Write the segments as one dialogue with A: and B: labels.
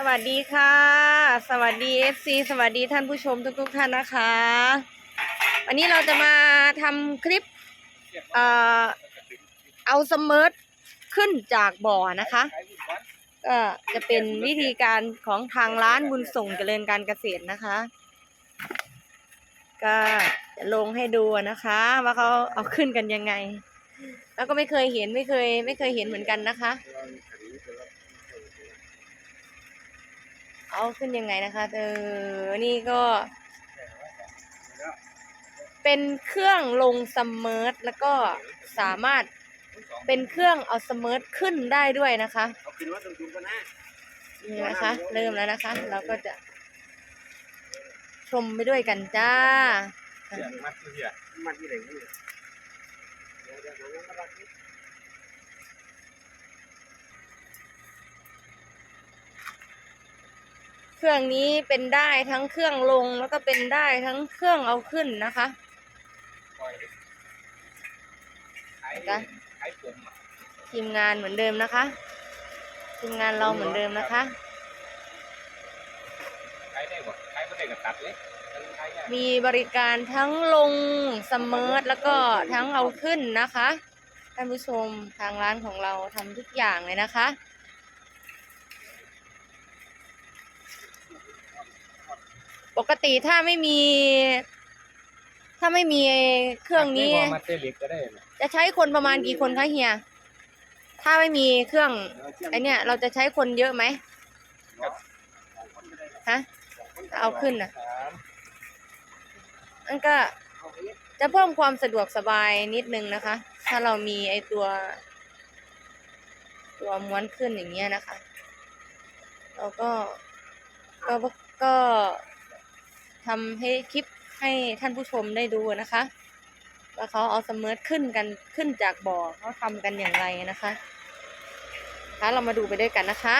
A: สวัสดีค่ะ สวัสดี FC สวัสดีท่านผู้ชมทุกๆท่านนะคะ วันนี้เราจะมาทำคลิปเอ่อเอาสมมิร์ทขึ้นจากบ่อนะคะก็จะเป็นวิธีการของทางร้านบุญส่งเจริญการเกษตรนะคะ ก็จะลงให้ดูนะคะ ว่าเขาเอาขึ้นกันยังไง แล้วก็ไม่เคยเห็นไม่เคย ไม่เคยเห็นเหมือนกันนะคะ เอาขึ้นยังไงนะคะเออนี่ก็เป็นเครื่องลงสมเมิร์ทแล้วก็สามารถเป็นเครื่องเอาสมเมิร์ทขึ้นได้ด้วยนะคะ
B: เอาขึ้นว่าสูงๆก็นะ
A: นี่นะคะ เริ่มแล้วนะคะ เราก็จะชมไปด้วยกันจ้า
B: เสียมัดเสียมัดที่ไหนนี่เดี๋ยวเดี๋ยวเดี๋ยวมารักนี่
A: เครื่องนี้เป็นได้ทั้งเครื่องลงแล้วก็เป็นได้ทั้งเครื่องเอาขึ้นนะคะ
B: ปล่อยขาย
A: จ้ะ
B: ขายผมอะ
A: ทีมงานเหมือนเดิมนะคะ ทีมงานเราเหมือนเดิมนะคะ
B: ขายได้บ่ขายไม่ได้ก็ตัดเลยขายยาก
A: มีบริการทั้งลงสมเมิร์ทแล้วก็ทั้งเอาขึ้นนะคะท่านผู้ชมทางร้านของเราทำทุกอย่างเลยนะคะ ปกติถ้าไม่มี ถ้าไม่มีเครื่องนี้
B: ตัดได้บ่มาเตลิกก็ได้นะ
A: จะใช้คนประมาณกี่คนคะเฮีย ถ้าไม่มีเครื่องไอเนี่ยเราจะใช้คนเยอะไหมฮะถ้าเอาขึ้นอะ
B: สาม
A: อันก็จะเพิ่มความสะดวกสบายนิดนึงนะคะ ถ้าเรามีไอตัว ตัวม้วนขึ้นอย่างเงี้ยนะคะ เราก็ก็ก็ ทำให้คลิปให้ท่านผู้ชมได้ดูนะคะว่าเขาเอาสมเมิร์ทขึ้นกันขึ้นจากบ่อเขาทำกันอย่างไรนะคะคะเรามาดูไปด้วยกันนะคะ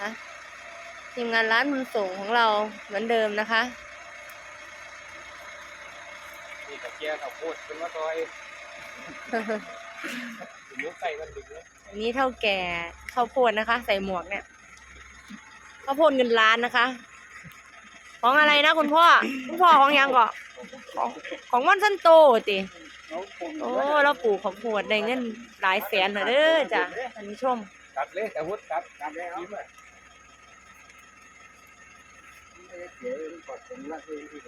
A: นะทีมงานร้านมุนส่งของเราเหมือนเดิมนะคะ
B: นี่ตะเกียบข้าวโพดเป็นว่าซอยถึงยกใส่กันดึงเลย
A: อันนี้เท่าแก่ข้าวโพดนะคะ ใส่หมวกเนี่ย ข้าวโพดเงินล้านนะคะ ของอะไรนะคุณพ่อ คุณพ่อของยังก่อของของวันสันโตติ
B: เอาผม
A: โอ้เราปลูกข้าวโพดได้เงินหลายแสนเลยเด้อจ้ะท่านผู้ชม
B: ตัดเลยแต่วุฒตัดตัดเลยเอาเดี๋ยวกดผมละคือที่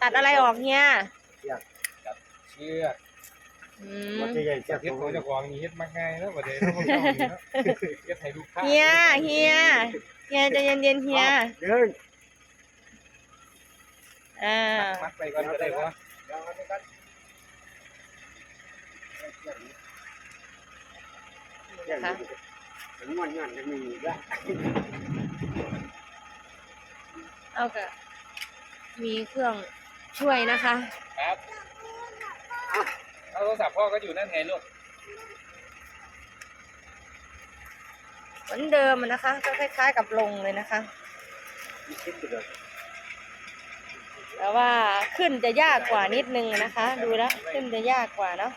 A: ตัดอะไรออกเฮีย
B: เชือก
A: อืม
B: มันจะใหญ่จากเฮ็ดของเจ้าของนี่เฮ็ดมาง่ายแล้วบ่ได้เราบ่เจ้านี่เนาะเฮ็ดให้ลูกค้า
A: เฮียเฮีย เฮียใจะเย็นๆเฮีย
B: เดิน
A: อ่า
B: มัดไปก่อนก็ได้บ่
A: นะคะ
B: ถึงวันงานจะมีละ
A: เอากะมีเครื่องช่วยนะคะ
B: ครับเอาโทรศัพท์พ่อก็อยู่นั่นไงลูก
A: เหมือนเดิมนะคะ ก็คล้าย ๆ กับลงเลยนะคะ
B: คิดไปเลย
A: แต่ว่าขึ้นจะยากกว่านิดนึงนะคะ ดูแล้วขึ้นจะยากกว่าเนาะ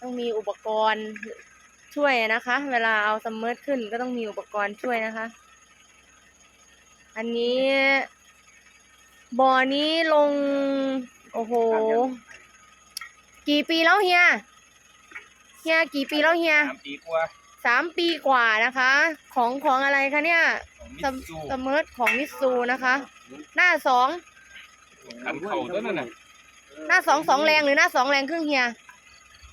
A: ต้องมีอุปกรณ์ช่วยนะคะ เวลาเอาสมเมิร์ขึ้นก็ต้องมีอุปกรณ์ช่วยนะคะ อันนี้ บ่อนี้ลง โอ้โห กี่ปีแล้วเฮีย เฮียกี่ปีแล้วเฮีย
B: สามปีกว่า
A: สามปีกว่านะคะ ของของอะไรคะเนี่ย
B: ของมิ
A: ส
B: ต
A: ม
B: ซู
A: สมเมิร์ทของมิตซูนะคะ หน้าสอง
B: ขันเข่าตัวนั้นน่ะ
A: หน้าสองสองแรงหรือหน้าสองแรงครึ่งเฮีย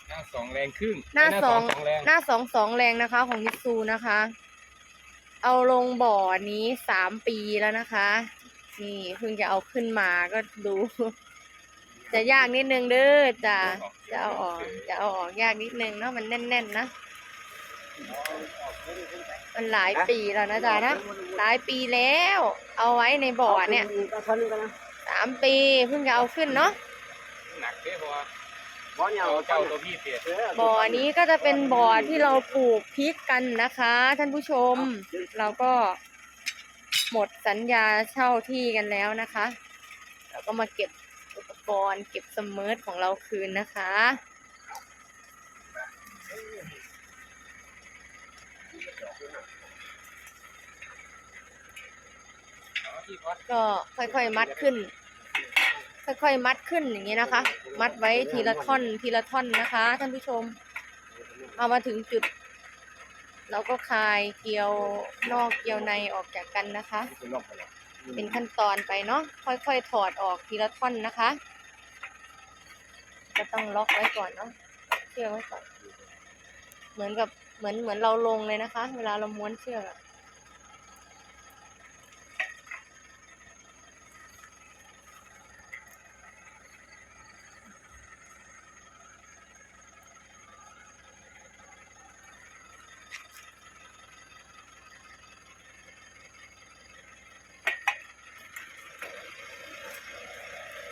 B: หน้าสองแรงครึ่ง
A: หน้าสอง
B: สองแรง
A: หน้าสองสองแรงนะคะ ของมิตซูนะคะ เอาลงบ่อนี้สามปีแล้วนะคะ นี่เพิ่งจะเอาขึ้นมาก็ดู จะยากนิดนึงเด้อจะจะเอาออกจะเอาออกยากนิดนึงเนาะมันแน่นๆนะมันหลายปีแล้วนะจ๊ะนะหลายปีแล้ว เอาไว้ในบ่อเนี่ยสามปีเพิ่งจะเอาขึ้นเนาะ
B: หนักเด้อเพราะว่า
C: บ่เหนียว
B: เอาเจ้าตัวพี่เสีย
A: บ่อนี้ก็จะเป็นบ่อที่เราปลูกพริกกันนะคะ ท่านผู้ชม เราก็ หมดสัญญาเช่าที่กันแล้วนะคะ เราก็มาเก็บอุปกรณ์เก็บสมิร์ทของเราคืนนะคะก็ค่อยๆมัดขึ้น ค่อยๆมัดขึ้นอย่างนี้นะคะ มัดไว้ทีละท่อนทีละท่อนนะคะ ท่านผู้ชม เอามาถึงจุด เราก็คลายเกลียวนอกเกลียวในออกจากกันนะคะ
B: เป็นรอบไปแล้ว
A: เป็นขั้นตอนไปเนาะค่อยๆถอดออกทีละท่อนนะคะก็ต้องล็อกไว้ก่อนเนาะเชือกไว้ก่อน เหมือนกับเหมือนเหมือนเราลงเลยนะคะ เวลาเราม้วนเชือกอะ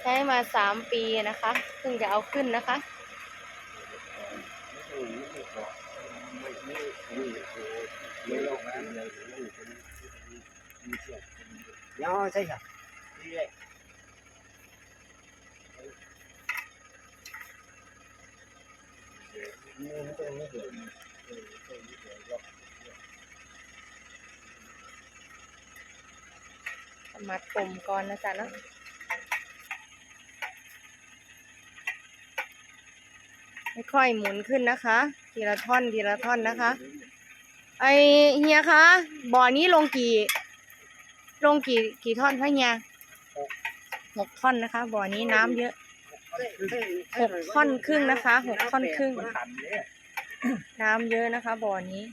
A: ช้มาสามปีนะคะเพิ่งจะเอาขึ้นนะคะ
B: ไม่ไม่ไม่ไม่ลงนะเลยมีเชือกเดี๋ยวใช่ค่ะนี่เลยมือตรงนี้เดี๋ยวเออตรงนี้เดี๋ยวล็อก
A: มัดผมก่อนนะจ๊ะเนาะ ค่อยๆหมุนขึ้นนะคะ ทีละท่อนทีละท่อนนะคะ ไอเฮียคะบ่อนี้ลงกี่ ลงกี่กี่ท่อนคะเฮียหกท่อนนะคะ บ่อนี้น้ำเยอะหกท่อนครึ่งนะคะหกท่อนครึ่ง
B: มันตันเนี่ย
A: น้ำเยอะนะคะ บ่อนี้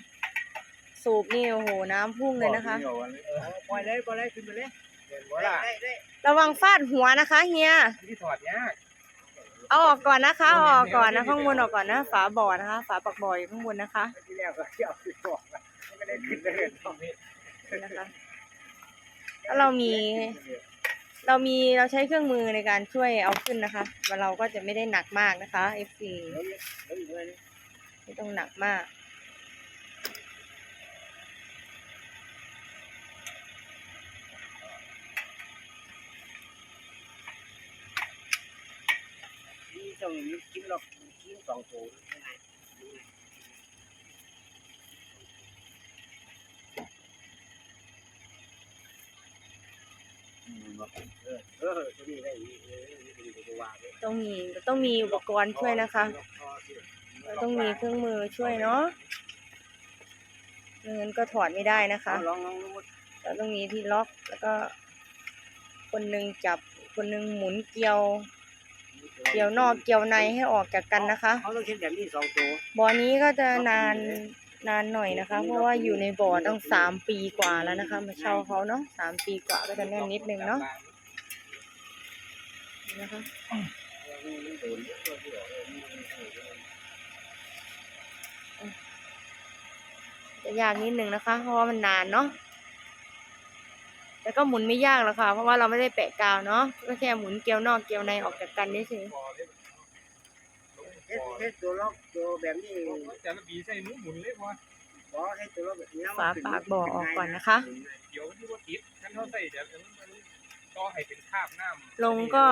A: สูบนี่โอ้โหน้ำพุ่งเลยนะคะ
B: ปล่อยเลยปล่อยเลยขึ้นไปเลยเห็นบ่ล่ะ
A: ระวังฟาดหัวนะคะเฮีย
B: ที่ถอดยาก
A: เอาออกก่อนนะคะเอาออกก่อนนะข้างบนออกก่อนนะฝาบ่อนะคะ ฝาปักบ่ออยู่ข้างบนนะคะ
B: ที่แรกก็เที่ยวที่บอกไม่ได้ขึ้นได้เลยตอนนี้
A: นี่นะคะแล้วเรามี เรามีเราใช้เครื่องมือในการช่วยเอาขึ้นนะคะว่าเราก็จะไม่ได้หนักมากนะคะ F4 ไม่ต้องหนักมาก
B: ตรงนี้กินหรอกกินสองตัวง่ายเออเออตัวนี้ได้อีกเออนี่เป็นตัววางเลย
A: ต้องมีต้องมีอุปกรณ์ช่วยนะคะ ต้องมีเครื่องมือช่วยเนาะไม่งั้นก็ถอดไม่ได้นะคะ
B: ลองลองลอง
A: เราต้องมีที่ล็อกแล้วก็ คนหนึ่งจับคนหนึ่งหมุนเกลียว เกลียวนอกเกลียวในให้ออกจากกันนะคะ
B: เขาต้องเช็ดแบบนี้สองตัว
A: บ่อนี้ก็จะนานนานหน่อยนะคะ เพราะว่าอยู่ในบ่อตั้งสามปีกว่าแล้วนะคะ มาเช่าเขาเนาะสามปีกว่าก็จะแน่นนิดนึงเนาะนะคะจะยากนิดนึงนะคะ เพราะว่ามันนานเนาะ แต่ก็หมุนไม่ยากหรอกค่ะ เพราะว่าเราไม่ได้แปะกาวเนาะก็แค่หมุนเกลียวนอกเกลียวในออกจากกันนี่เฉย
B: เฮ็ดเฮ็ดตัวล็อกตัวแบบนี้
C: แต่ละปีใส่หนูหมุนเลยพอ
B: ขอให้ตัวล็อกแบบนี้
A: ฝาปากบ่อออกก่อนนะคะ
C: เดี๋ยวที่ว่าติดฉันเขาใส่เดี๋ยวมันมันก็ให้เป็นคราบน้ำ
A: ลงก็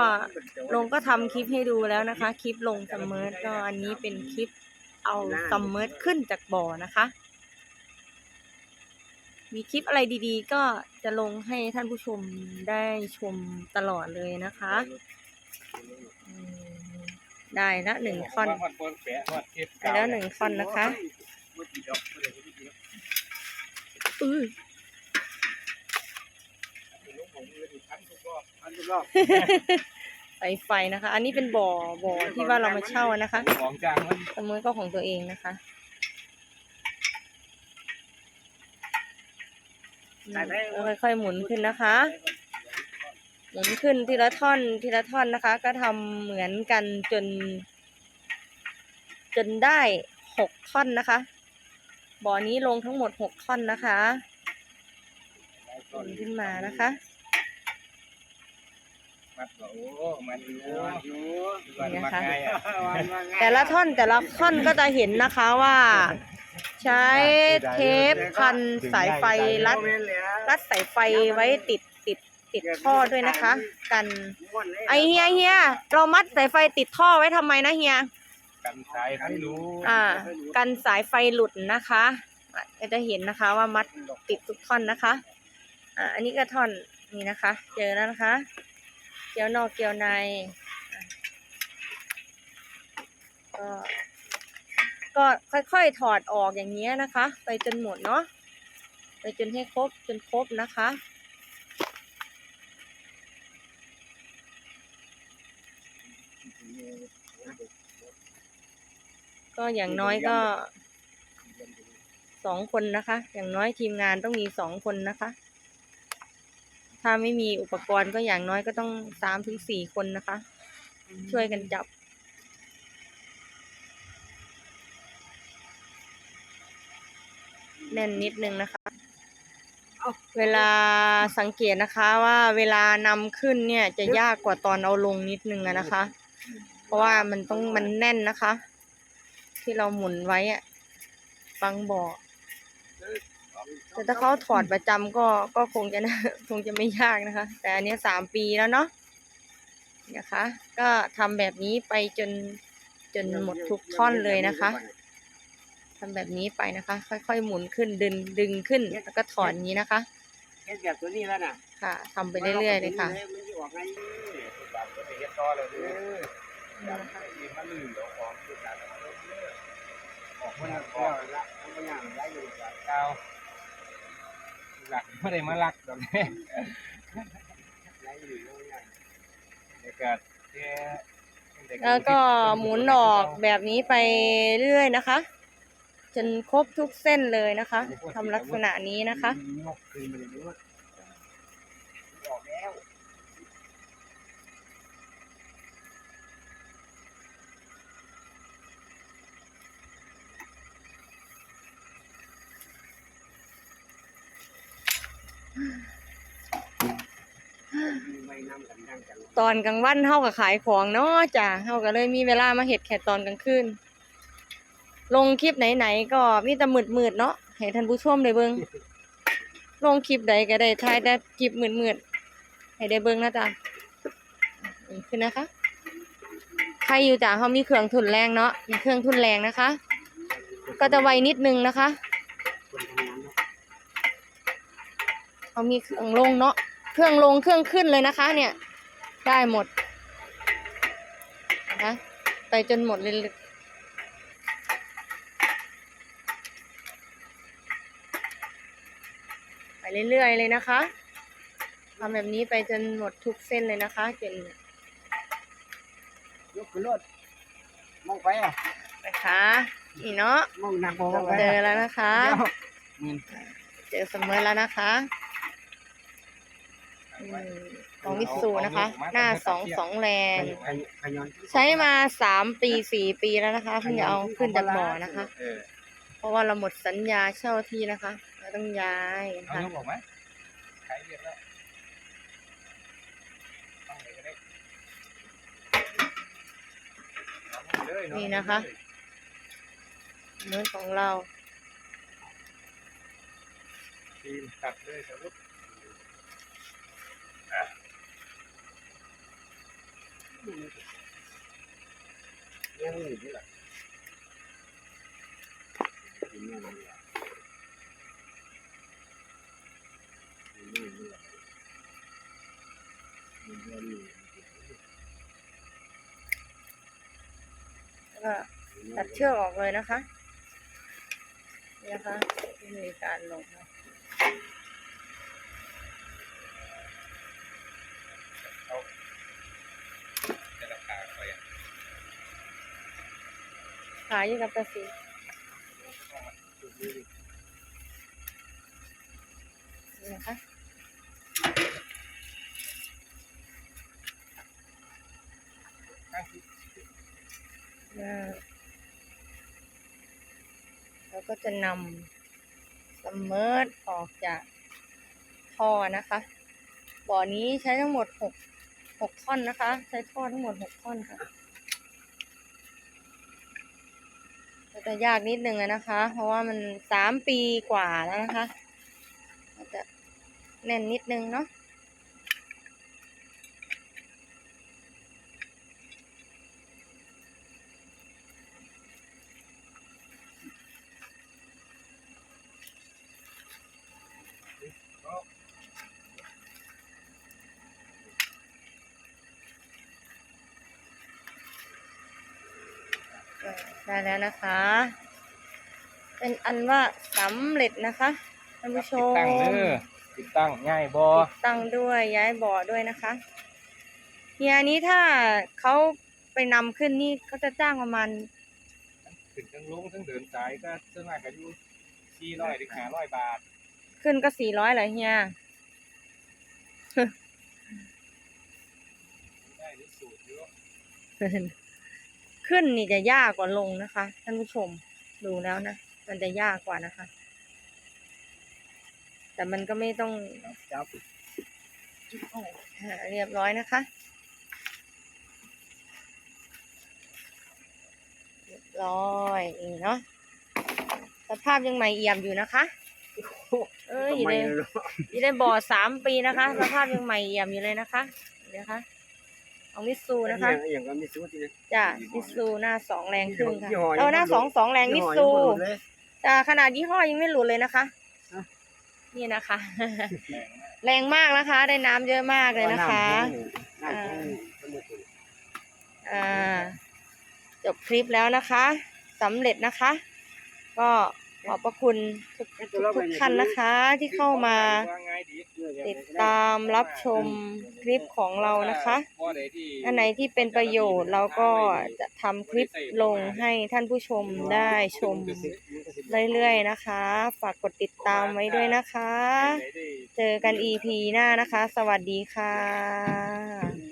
A: ลงก็ทำคลิปให้ดูแล้วนะคะ คลิปลงซัมเมอร์ก็อันนี้เป็นคลิปเอาซัมเมอร์ขึ้นจากบ่อนะคะ มีคลิปอะไรดีๆ ก็จะลงให้ท่านผู้ชมได้ชมตลอดเลยนะคะอืมได้ละหนึ่งท่อน
C: ฮอดบนแปะฮอดเทป
A: ไปแล้วหนึ่งท่อนนะคะอือ
B: อันตัวล็อก
A: ไฟไฟนะคะ อันนี้เป็นบ่อบ่อที่ว่าเรามาเช่านะคะ
C: ของจางมัน
A: ซัมเมอร์ก็ของตัวเองนะคะอืมแล้ว ค่อยๆหมุนขึ้นนะคะ หมุนขึ้นทีละท่อนทีละท่อนนะคะ ก็ทำเหมือนกันจน จนได้หกท่อนนะคะ บ่อนี้ลงทั้งหมดหกท่อนนะคะหมุนขึ้นมานะคะ
C: มัดโอ้มันอยู่
B: อยู่
C: มันมาไงอะ
A: แต่ละท่อนแต่ละท่อนก็จะเห็นนะคะว่า ใช้เทปพันสายไฟรัด รัดสายไฟไว้ติดติดติดท่อด้วยนะคะ กัน ไอเฮียเฮียเรามัดสายไฟติดท่อไว้ทำไมนะเฮีย
C: กันสายไม่รู้
A: อ่า กันสายไฟหลุดนะคะอะก็จะเห็นนะคะว่ามัดติดทุกท่อนนะคะ อ่าอันนี้ก็ท่อนนี่นะคะ เจอแล้วนะคะ เกี่ยวนอกเกี่ยวในอะก็ ก็ค่อยๆถอดออกอย่างเงี้ยนะคะ ไปจนหมดเนาะไปจนให้ครบจนครบนะคะ ก็อย่างน้อยก็สองคนนะคะ อย่างน้อยทีมงานต้องมีสองคนนะคะ ถ้าไม่มีอุปกรณ์ก็อย่างน้อยก็ต้องสามถึงสี่คนนะคะ ช่วยกันจับ แน่นนิดนึงนะคะ เวลาสังเกตนะคะว่าเวลานำขึ้นเนี่ยจะยากกว่าตอนเอาลงนิดนึงอะนะคะ เพราะว่ามันต้องมันแน่นนะคะ ที่เราหมุนไว้อะฟังบอกแต่ถ้าเขาถอดประจำก็ก็คงจะนะคงจะไม่ยากนะคะ แต่อันเนี้ยสามปีแล้วเนาะนะคะ ก็ทำแบบนี้ไปจนจนหมดทุกท่อนเลยนะคะ ทำแบบนี้ไปนะคะ ค่อย ๆ หมุนขึ้นดึงดึงขึ้นแล้วก็ถอนอย่างนี้นะคะ
B: เฮ็ดแบบตัวนี้แล้วน่ะ
A: ค่ะทำไปเรื่อยๆเลยค่ะ
B: มันสิออกไง
C: แบบก็ไปเฮ็ดต่อเลย
B: เอ
C: เด้อ
B: อ
C: แบบที่มันลื่นเดี๋ยวของคือการเอาเด้อออก
B: มั
C: มานอ
B: ก็
C: อก
B: ละมันย่างได้อยู่จ้ะ
C: เก้าหลักไม่ได้มาลักดอกนี้
B: ได้อยู่แล้วย่าง
C: เด็กเกิดแค่
A: แล้วก็หมุนออกแบบนี้ไปเรื่อยๆนะคะ จนครบทุกเส้นเลยนะคะทำลักษณะนี้นะคะตอนกลางวันเฮาก็ขายของเนาะจ้ะเฮาก็เลยมีเวลามาเฮ็ดแค่ตอนกลางคืน ลงคลิปไหนๆก็มีแต่มืดๆเนาะให้ท่านผู้ชมได้เบิ่งลงคลิปใดก็ได้ถ่ายแต่คลิปมืดๆให้ได้เบิ่งนะจ๊ะนี่คือนะคะ ใครอยู่จ้ะเฮามีเครื่องทุนแรงเนาะมีเครื่องทุนแรงนะคะ ก็จะไวนิดนึงนะคะ
B: เขา
A: มีเครื่องลงเนาะเครื่องลงเครื่องขึ้นเลยนะคะ เนี่ย ได้หมดนะไปจนหมดเลยไป เรื่อยๆเลยนะคะทำแบบนี้ไปจนหมดทุกเส้นเลยนะคะจน
B: ยกขึ้นรถมองไปอะ
A: นะคะนี่เนาะ
B: มองหนักมองไป
A: เจอแล้วนะคะ
B: อืม
A: เจอเสมอแล้วนะคะอืมของมิตซูนะคะ หน้าสองสองแรง
B: ขยขย้อน
A: ใช้มาสามปีสี่ปีแล้วนะคะเพิ่งจะเอาขึ้นจากบ่อนะคะ
C: เออ
A: เพ ราะว่าเราหมดสัญญาเช่าที่นะคะ เราต้องย้าย
C: เอา
A: ค่ะ
C: ยกออกไหมขายเรียบแล้วตั้งเลยก็ได้เอาเลยเา
A: นี่นะคะเนื้อของเรา
C: ทีมตัดเลยสมมติ
B: เนี่ยมันอยู่ที่ไหนเนี่ยมันอยู่เนี่ยมันอยู่มันเดินอยู่
A: แล้วก็ตัดเชือกออกเลยนะคะนี่นะคะวิธีการลงนะ
C: จะราคาไปอะ
A: ขายอยู่กับตาสี นี่นะคะอ่าเราก็จะนำสมเมิร์ออกจากท่อนะคะ บ่อนี้ใช้ทั้งหมดหกหกท่อนนะคะ ใช้ท่อทั้งหมดหกท่อนค่ะ ก็ จะยากนิดนึงนะคะ เพราะว่ามันสามปีกว่าแล้วนะคะจะแน่นนิดนึงเนาะ ได้แล้วนะคะ เป็นอันว่าสำเร็จนะคะท่านผู้ช
C: ติด
A: ม
C: ตั้งเด้อติดตั้งง่ายบ่
A: ติดตั้งด้วยย้ายบ่อด้วยนะคะเฮียนี้ถ้าเขาไปนำขึ้นนี่เขาจะจ้างประมาณ
C: ถึงทั้งลงทั้งเดินสายก็ส่วนมากก็อยู่400ถึง500บาท
A: ขึ้นก็สี่ร้อยเหรอเฮีย
C: ได้นี่สูตรเยอะ
A: ขึ้นนี่จะยากกว่าลงนะคะท่านผู้ชมดูแล้วนะมันจะยากกว่านะคะ แต่มันก็ไม่ต้อง
B: จับ
A: อ่าเรียบร้อยนะคะเรียบร้อยนี่เนาะสภาพยังใหม่เอี่ยมอยู่นะคะเอ้ยอยู่
B: ทำไม
A: ใน
B: เนาะ
A: อยู่ในบ่อสามปีนะคะ สภาพยังใหม่เอี่ยมอยู่เลยนะคะเดี๋ยวนะคะ ของมิตซูนะคะ
B: อย่างอย่างก็มีสูตรที่
A: จ้ะมิตซูหน้าสองแรงขึ้นค่ะ
B: ยี่ห้อ
A: เออหน้าสองสองแรงมิตซู
B: ยี่ห้อยังบ่หลุดเลย
A: จ้ะขนาดยี่ห้อยังไม่หลุดเลยนะคะ
B: อะ
A: นี่นะคะ
C: แรงมาก
A: แรงมากนะคะ ได้น้ำเยอะมากเลยนะคะ
B: น้ำแห้งน้ำแห้ง
A: อ่าจบคลิปแล้วนะคะสำเร็จนะคะ ก็ ขอบพระคุณทุกทุกท่านนะคะที่เข้ามาติดตามรับชมคลิปของเรานะคะอันไหนที่เป็นประโยชน์เราก็จะทำคลิปลงให้ท่านผู้ชมได้ชมเรื่อยๆนะคะ ฝากกดติดตามไว้ด้วยนะคะ เจอกัน EP หน้านะคะ สวัสดีค่ะ